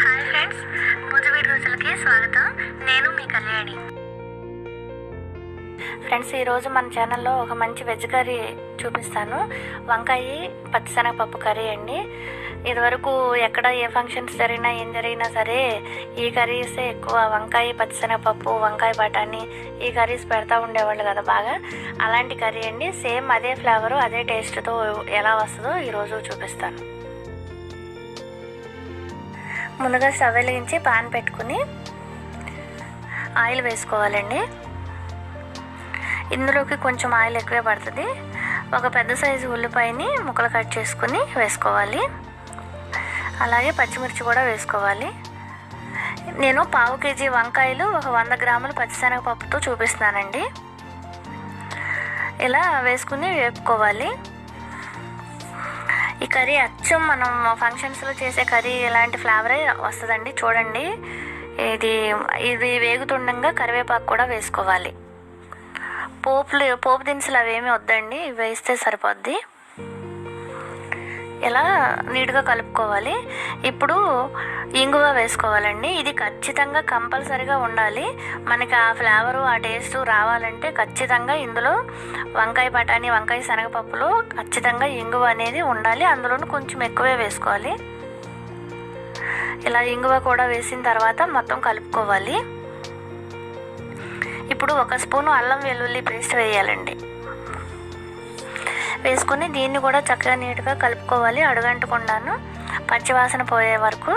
Hi friends ముజువీడి రోజులకి స్వాగతం. నేను మీ కళ్యాణి. ఫ్రెండ్స్ ఈరోజు మన ఛానల్లో ఒక మంచి వెజ్ కర్రీ చూపిస్తాను. వంకాయ పచ్చిశనగపప్పు కర్రీ అండి. ఇదివరకు ఎక్కడ ఏ ఫంక్షన్స్ జరిగినా ఏం జరిగినా సరే ఈ కర్రీసే ఎక్కువ వంకాయ పచ్చిశనగపప్పు వంకాయ బఠానీ ఈ కర్రీస్ పెడతా ఉండేవాళ్ళు కదా బాగా. అలాంటి కర్రీ అండి. సేమ్ అదే ఫ్లేవరు అదే టేస్ట్తో ఎలా వస్తుందో ఈరోజు చూపిస్తాను. ముందుగా స్టవ్ వెలిగించి పాన్ పెట్టుకుని ఆయిల్ వేసుకోవాలండి. ఇందులోకి కొంచెం ఆయిల్ ఎక్కువే పడుతుంది. ఒక పెద్ద సైజు ఉల్లిపాయని ముక్కలు కట్ చేసుకుని వేసుకోవాలి. అలాగే పచ్చిమిర్చి కూడా వేసుకోవాలి. నేను పావు కేజీ వంకాయలు ఒక వంద గ్రాములు పచ్చిశనగపప్పుతో చూపిస్తానండి ఇలా వేసుకుని వేపుకోవాలి. ఈ కర్రీ అచ్చం మనం ఫంక్షన్స్లో చేసే కర్రీ ఇలాంటి ఫ్లేవరే వస్తుందండి. చూడండి. ఇది ఇది వేగుతుండగా కరివేపాకు కూడా వేసుకోవాలి. పోపులు పోపు దినుసులు అవేమీ వద్దండి. ఇవి వేస్తే సరిపోద్ది. ఇలా నీట్గా కలుపుకోవాలి? ఇప్పుడు ఇంగువ వేసుకోవాలండి. ఇది ఖచ్చితంగా కంపల్సరిగా ఉండాలి. మనకి ఆ ఫ్లేవరు ఆ టేస్ట్ రావాలంటే ఖచ్చితంగా ఇందులో వంకాయ బఠానీ వంకాయ శనగపప్పులో ఖచ్చితంగా ఇంగువ అనేది ఉండాలి. అందులోనూ కొంచెం ఎక్కువే వేసుకోవాలి. ఇలా ఇంగువ కూడా వేసిన తర్వాత మొత్తం కలుపుకోవాలి. ఇప్పుడు ఒక స్పూను అల్లం వెల్లుల్లి పేస్ట్ వేయాలండి. వేసుకొని దీన్ని కూడా చక్కగా నీట్గా కలుపుకోవాలి అడుగంటకుండాను పచ్చివాసన పోయే వరకు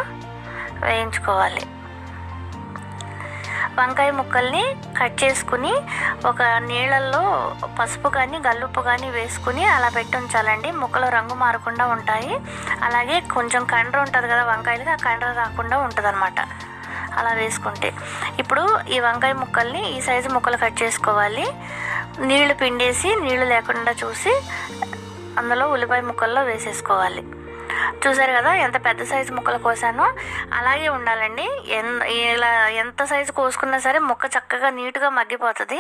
వేయించుకోవాలి. వంకాయ ముక్కల్ని కట్ చేసుకుని ఒక నీళ్ళల్లో పసుపు కానీ గల్లుప్పు కానీ వేసుకుని అలా పెట్టి ఉంచాలండి. ముక్కలు రంగు మారకుండా ఉంటాయి. అలాగే కొంచెం కండ్ర ఉంటుంది కదా వంకాయలకి ఆ కండ్ర రాకుండా ఉంటుంది అలా వేసుకుంటే. ఇప్పుడు ఈ వంకాయ ముక్కల్ని ఈ సైజు ముక్కలు కట్ చేసుకోవాలి. నీళ్ళు పిండేసి నీళ్ళు లేకుండా చూసి అందులో ఉల్లిపాయ ముక్కల్లో వేసేసుకోవాలి. చూసారు కదా ఎంత పెద్ద సైజు ముక్కలు కోసానో అలాగే ఉండాలండి. ఎన్ ఇలా ఎంత సైజు కోసుకున్నా సరే ముక్క చక్కగా నీట్గా మగ్గిపోతుంది.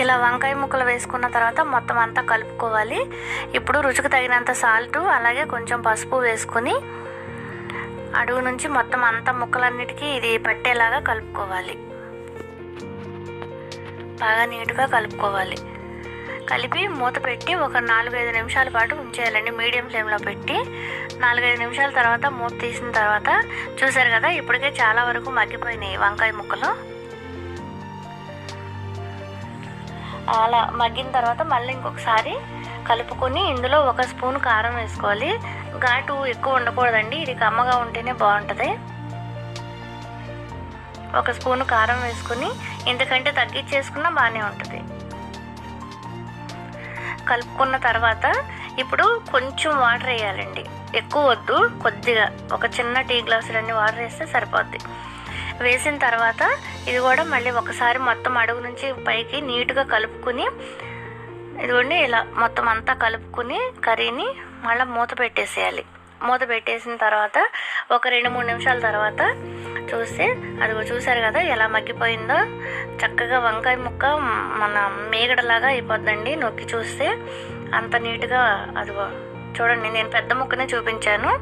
ఇలా వంకాయ ముక్కలు వేసుకున్న తర్వాత మొత్తం అంతా కలుపుకోవాలి. ఇప్పుడు రుచికి తగినంత సాల్ట్ అలాగే కొంచెం పసుపు వేసుకొని అడుగు నుంచి మొత్తం అంతా ముక్కలన్నిటికీ ఇది పట్టేలాగా కలుపుకోవాలి. బాగా నీట్గా కలుపుకోవాలి. కలిపి మూత పెట్టి ఒక నాలుగైదు నిమిషాల పాటు ఉంచేయాలండి. మీడియం ఫ్లేమ్లో పెట్టి నాలుగైదు నిమిషాల తర్వాత మూత తీసిన తర్వాత చూసారు కదా ఇప్పటికే చాలా వరకు మగ్గిపోయినాయి వంకాయ ముక్కలు. అలా మగ్గిన తర్వాత మళ్ళీ ఇంకొకసారి కలుపుకొని ఇందులో ఒక స్పూన్ కారం వేసుకోవాలి. ఘాటు ఎక్కువ ఉండకూడదండి. ఇది కమ్మగా ఉంటేనే బాగుంటుంది. ఒక స్పూన్ కారం వేసుకుని ఇంతకంటే తగ్గించేసుకున్నా బాగానే ఉంటుంది. కలుపుకున్న తర్వాత ఇప్పుడు కొంచెం వాటర్ వేయాలండి. ఎక్కువ వద్దు కొద్దిగా. ఒక చిన్న టీ గ్లాసులన్నీ వాటర్ వేస్తే సరిపోద్ది. వేసిన తర్వాత ఇది కూడా మళ్ళీ ఒకసారి మొత్తం అడుగు నుంచి పైకి నీట్గా కలుపుకుని ఇదిగోండి ఇలా మొత్తం అంతా కలుపుకుని కర్రీని మళ్ళీ మూత పెట్టేసేయాలి. మూత పెట్టేసిన తర్వాత ఒక రెండు మూడు నిమిషాల తర్వాత చూస్తే అదిగో చూసారు కదా ఎలా మగ్గిపోయిందో. చక్కగా వంకాయ ముక్క మన మేగడలాగా అయిపోద్దండి నొక్కి చూస్తే. అంత నీట్గా అదిగో చూడండి నేను పెద్ద ముక్కనే చూపించాను.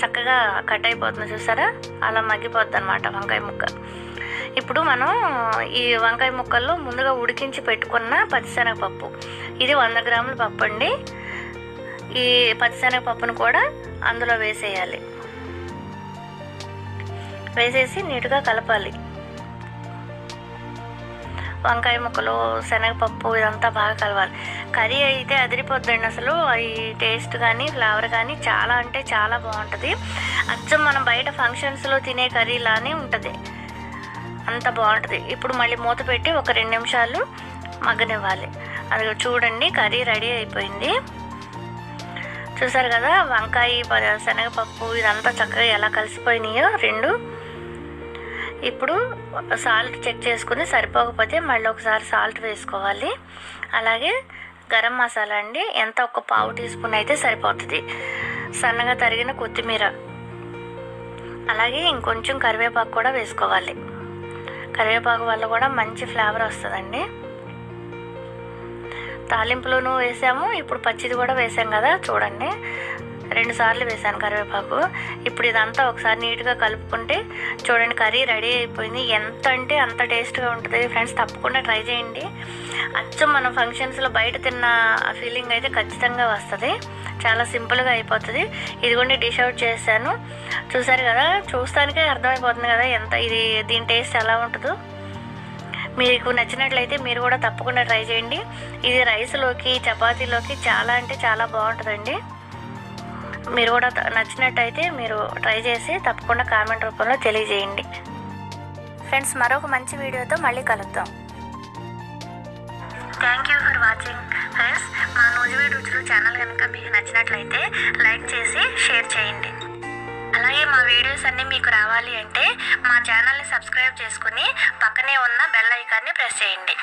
చక్కగా కట్ అయిపోతుంది చూసారా? అలా మగ్గిపోద్ది అనమాట వంకాయ ముక్క. ఇప్పుడు మనం ఈ వంకాయ ముక్కల్లో ముందుగా ఉడికించి పెట్టుకున్న పచ్చిశనగపప్పు. ఇది వంద గ్రాముల పప్పు అండి. ఈ పచ్చిశనగపప్పును కూడా అందులో వేసేయాలి. వేసేసి నీట్గా కలపాలి. వంకాయ ముక్కలు శనగపప్పు ఇదంతా బాగా కలవాలి. కర్రీ అయితే అదిరిపోద్దండి అసలు. ఈ టేస్ట్ కానీ ఫ్లేవర్ కానీ చాలా అంటే చాలా బాగుంటుంది. అచ్చం మనం బయట ఫంక్షన్స్లో తినే కర్రీలానే ఉంటుంది. అంత బాగుంటుంది. ఇప్పుడు మళ్ళీ మూత పెట్టి ఒక రెండు నిమిషాలు మగ్గనివ్వాలి. అది చూడండి కర్రీ రెడీ అయిపోయింది. చూసారు కదా వంకాయ శనగపప్పు ఇదంతా చక్కగా ఎలా కలిసిపోయినాయో రెండు. ఇప్పుడు సాల్ట్ చెక్ చేసుకుని సరిపోకపోతే మళ్ళీ ఒకసారి సాల్ట్ వేసుకోవాలి. అలాగే గరం మసాలా అండి ఎంత ఒక పావు టీ స్పూన్ అయితే సరిపోతుంది. సన్నగా తరిగిన కొత్తిమీర. అలాగే ఇంకొంచెం కరివేపాకు కూడా వేసుకోవాలి. కరివేపాకు వల్ల కూడా మంచి ఫ్లేవర్ వస్తుందండి. తాలింపులోనూ వేసాము ఇప్పుడు పచ్చిది కూడా వేసాం కదా చూడండి. రెండు సార్లు వేసాను కరివేపాకు. ఇప్పుడు ఇదంతా ఒకసారి నీట్గా కలుపుకుంటే చూడండి కర్రీ రెడీ అయిపోయింది. ఎంత అంటే అంత టేస్ట్గా ఉంటుంది. ఫ్రెండ్స్ తప్పకుండా ట్రై చేయండి. అచ్చం మనం ఫంక్షన్స్లో బయట తిన్న ఫీలింగ్ అయితే ఖచ్చితంగా వస్తుంది. చాలా సింపుల్గా అయిపోతుంది. ఇదిగోండి డిష్ అవుట్ చేశాను. చూసారు కదా చూస్తానికే అర్థమైపోతుంది కదా ఎంత ఇది దీని టేస్ట్ ఎలా ఉంటుందో. మీకు నచ్చినట్లయితే మీరు కూడా తప్పకుండా ట్రై చేయండి. ఇది రైస్లోకి చపాతీలోకి చాలా అంటే చాలా బాగుంటుందండి. మీరు కూడా నచ్చినట్టయితే మీరు ట్రై చేసి తప్పకుండా కామెంట్ రూపంలో తెలియజేయండి. ఫ్రెండ్స్ మరొక మంచి వీడియోతో మళ్ళీ కలుద్దాం. Thank you for watching friends మా నూజివీడు రుచులు ఛానల్ కనుక మీకు నచ్చినట్లయితే లైక్ చేసి షేర్ చేయండి. అలాగే మా వీడియోస్ అన్నీ మీకు రావాలి అంటే మా ఛానల్ని సబ్స్క్రైబ్ చేసుకుని పక్కనే ఉన్న బెల్ ఐకాన్ని ప్రెస్ చేయండి.